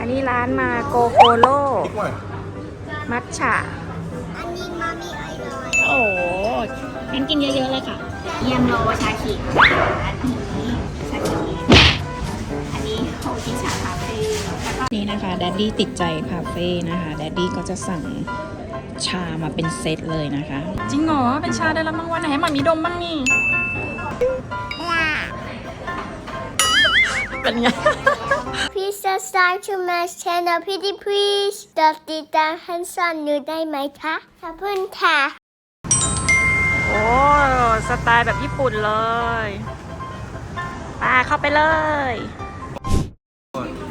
อันนี้ร้านมาโกโกโลมัทฉะ อันนี้มามีไอรอยโอ้โหงั้นกินเยอะๆเลยค่ะ เยี่ยมโลชาเขียวอันนี้ชาเขียวอันนี้โฮจิชาคาเฟ่แล้วก็นี่นะคะแดดดี้ติดใจคาเฟ่นะคะแดดดี้ก็จะสั่งชามาเป็นเซตเลยนะคะ จริงเหรอ เป็นชาได้แล้วมั้งวันไหนให้หมามีดมบ้างนี่ เป็นไง Please subscribe to my channel pretty please กดติดตามให้สันหนูได้ไหมคะขอบคุณค่ะ โอ้สไตล์แบบญี่ปุ่นเลยมาเข้าไปเลย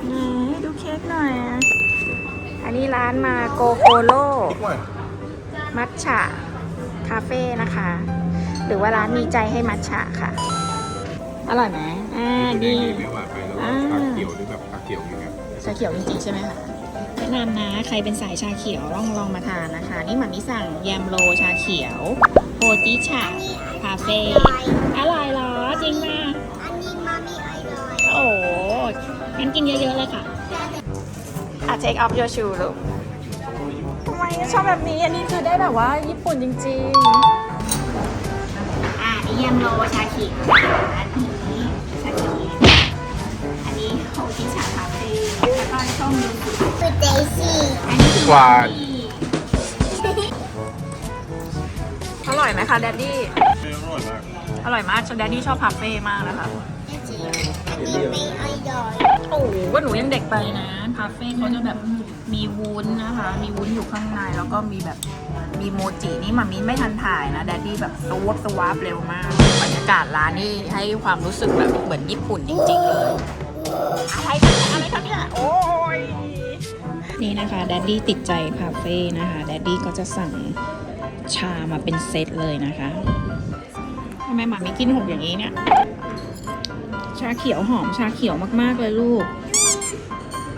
นี่ดูเค้กหน่อย อันนี้ร้านมาโกโกโลมัทฉะคาเฟ่นะคะ หรือว่าร้านมีใจให้มัทฉะค่ะ อร่อยไหมอ่าดีรีวิวอะไปแล้วชาเขียวหรือแบบชาเขียวอย่างเงี้ยชาเขียวจริงๆใช่ไหมคะแนะนำนะ ใครเป็นสายชาเขียวลองลองมาทานนะคะ นี่หมามิสั่งแยมโลชาเขียวโฮจิชะคาเฟ่อร่อยเหรอจริงมากอันนี้มามีไอรอยโอ้โหงั้นกินเยอะๆเลยค่ะอะ take off your shoe ลูกทำไมชอบแบบนี้ อันนี้คือได้แบบว่าญี่ปุ่นจริงอ่านี่เยี่ยมโลชาเขียวอันนี้ชาเขียว อันนี้โฮจิชาคาเฟ่แล้วก็ส้มยูสุคือเดซี่อันนี้คือหวานๆอร่อยไหมคะแดดดี้อร่อยมากอร่อยมากชแดดดี้ชอบคาเฟ่มากนะคะ อันนี้ไม่ไอรอยโอ้โหก็หนูยังเด็กไปนะคาเฟ่เขาจะแบบมีวุ้นนะคะ มีวุ้นอยู่ข้างในแล้วก็มีแบบมีโมจินี่มามีไม่ทันถ่ายนะแดดดี้แบบสวบสวาบเร็วมากบรรยากาศร้านนี่ให้ความรู้สึกแบบเหมือนญี่ปุ่นจริงๆเลย อะไรกันเนี่ยอะไรกันเนี่ยโอ้ยนี่นะคะแดดดี้ติดใจคาเฟ่นะคะแดดดี้ก็จะสั่งชามาเป็นเซตเลยนะคะทำไมหมาไม่กินหกอย่างนี้เนี่ย ชาเขียวหอมชาเขียวมากๆเลยลูก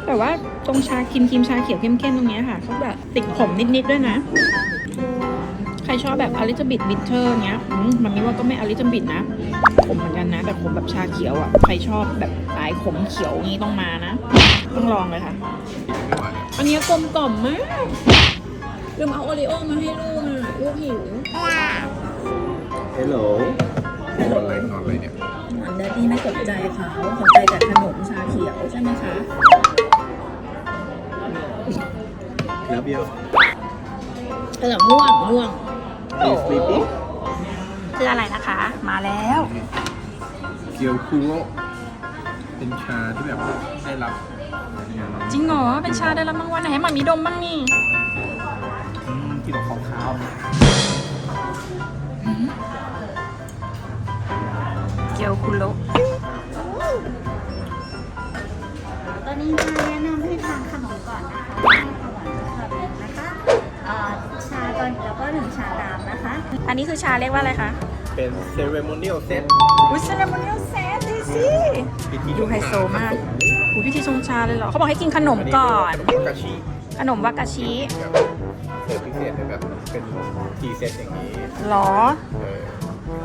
แต่ว่าตรงชาครีมครีมชาเขียวเข้มๆตรงเนี้ยค่ะเขาแบบติดขมนิดๆด้วยนะ รชอบแบบอลิจบิดบิทเทอร์เนี้ยอืมมันไม่ว่าก็ไม่อลิจบิดนะขมเหมือนกันนะ แต่ขมแบบชาเขียวอะ ใครชอบแบบสายขมเขียวงี้ต้องมานะ ต้องลองเลยค่ะไม่ไหวอะอันนี้กลมกล่อมมากลืมเอาโอริโอมาให้ลูกอะลูกหิวฮัลโหลนอนอะไรนอนอะไรเนี่ยอันเดอร์ที่ไม่สนใจเขาสนใจแต่ขนมชาเขียวใช่ไหมคะแล้วเบี้ยวเออม่วงม่วง มีสลีปปี้คืออะไรนะคะ มาแล้ว เกียวคูโรเป็นชาที่แบบได้รับจริงเหรอ เป็นชาได้แล้วมั้งวันไหนให้หมามีดมบ้างนี่อืมที่เราขาวขาวเกียวคุโรตอนนี้มาแนะนำให้ทานขนมก่อนนะ นแล้วก็หนึ่งชาดำนะคะ อันนี้คือชาเรียกว่าอะไรคะ เป็นเซเรโมเนียลเซตวิสเซเลมอนเนลเซตดิสิดูไฮโซมากหูพิธีชงชาเลยเหรอ เขาบอกให้กินขนมก่อน กาชิขนมวากาชิเสิร์ฟพิเศษให้แบบเป็นทีเซตอย่างนี้หรอ เออ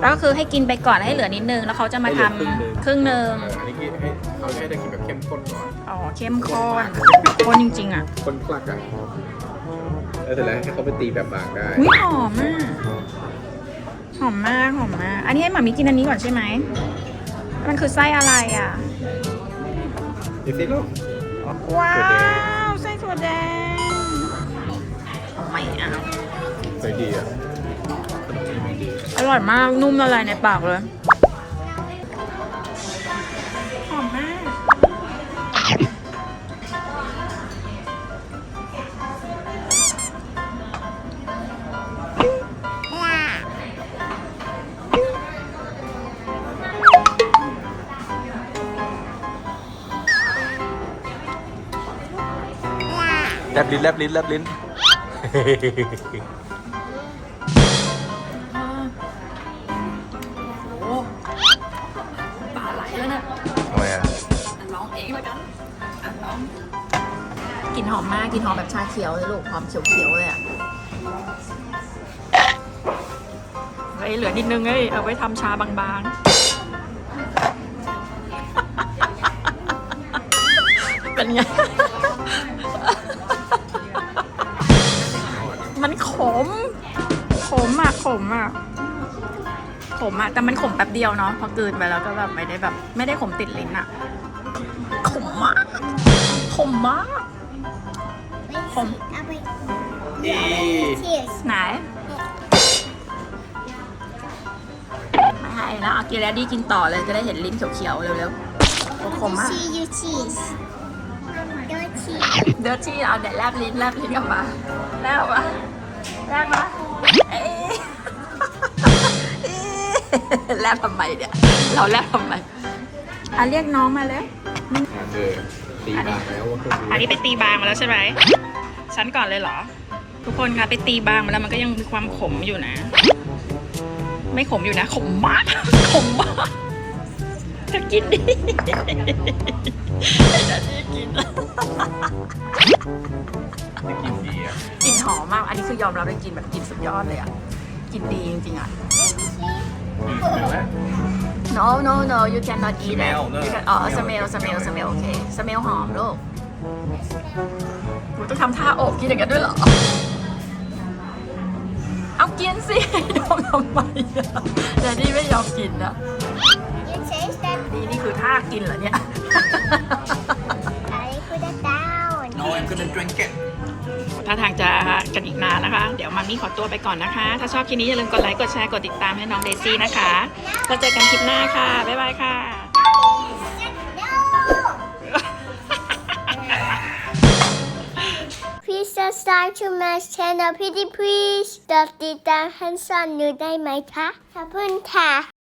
แล้วก็คือให้กินไปก่อนให้เหลือนิดนึง แล้วเขาจะมาทำให้เหลือครึ่งหนึ่ง เอออันนี้กินให้เขาให้ได้กินแบบเข้มข้นก่อนอ๋อเข้มข้นข้นจริงๆอะข้นคลักอะ แล้วเสร็จแล้วให้เขาไปตีแบบบางได้อุ้ยหอมมากหอมมากหอมมาก อันนี้ให้หมามีกินอันนี้ก่อนใช่ไหม มันคือไส้อะไรอะดูสิลูกว้าถั่วแดวไส้ถั่วแดงไม่เอาสวยดีอะขนมนี้ไม่ดีอร่อยมากนุ่มละลายในปากเลย แลบลิ้นแลบลิ้นแลบลิ้นโอ้ปลาไหลแล้วนะทำไมอะอะร้องเองแล้วกันอะร้องกลิ่นหอมมากกลิ่นหอมแบบชาเขียวเลยลูกหอมเขียวๆเลยอะเฮ้ยเหลือนิดนึงเอ้ยเอาไว้ทำชาบางๆ เป็นไง มอะแต่มันขมแป๊บเดียวเนาะพอกลืนไปแล้วก็แบบไม่ได้แบบ ไม่ได้ขมติดลิ้นอะขมมากขมมากผมเอาไปเอ๊ cheers ไหนไม่ให้นะเอากินแล้วดีกินต่อเลยจะได้เห็นลิ้นเขียวๆเร็วๆโอ้ขมมาก see you cheese โดย cheese เดี๋ยวที่เอาเดี๋ยวแลบลิ้นแลบลิ้นกลับมาแลบมาแลบมาเอ๊ะเอ๊ะ แลบทำไมเนี่ย เราแลบทำไมอะเรียกน้องมาเลย อ่าเจอตีบางแล้วว่าพวกอันนี้ไปตีบางมาแล้วใช่ไหมฉันก่อนเลยเหรอ ทุกคนคะไปตีบางมาแล้วมันก็ยังมีความขมอยู่นะ ไม่ขมอยู่นะ ขมมาก ขมมากจะกินดิจะดีกินไม่กินดีอะกลิ่นหอมมาก อันนี้คือยอมรับเลยกลินแบบกลินสุดยอดเลยอะกลินดีจริงๆอะอืมเป็นแล้ว no no no you cannot eat it Smell เนอะ You can อ๋อ smell smell smell โอเค smell หอมลูกกูต้องทำท่าโอบกินอย่างนั้นด้วยเหรอ เอากินสิยอมทำไมอะแต่นี่ไม่ยอมกินนะ you taste that นี่นี่คือท่ากินเหรอเนี่ย I put it down No I'm gonna drink it ถ้าทางจะกันอีกนานนะคะ เดี๋ยวมามี่ขอตัวไปก่อนนะคะ ถ้าชอบคลิปนี้อย่าลืมกดไลค์ กดแชร์ กดติดตามให้น้องเดซี่นะคะแล้วเจอกันคลิปหน้าค่ะ บ๊ายบายค่ะ Please subscribe to my channel Pretty Please กดติดตามให้สอนหนูได้ไหมคะ ขอบคุณค่ะ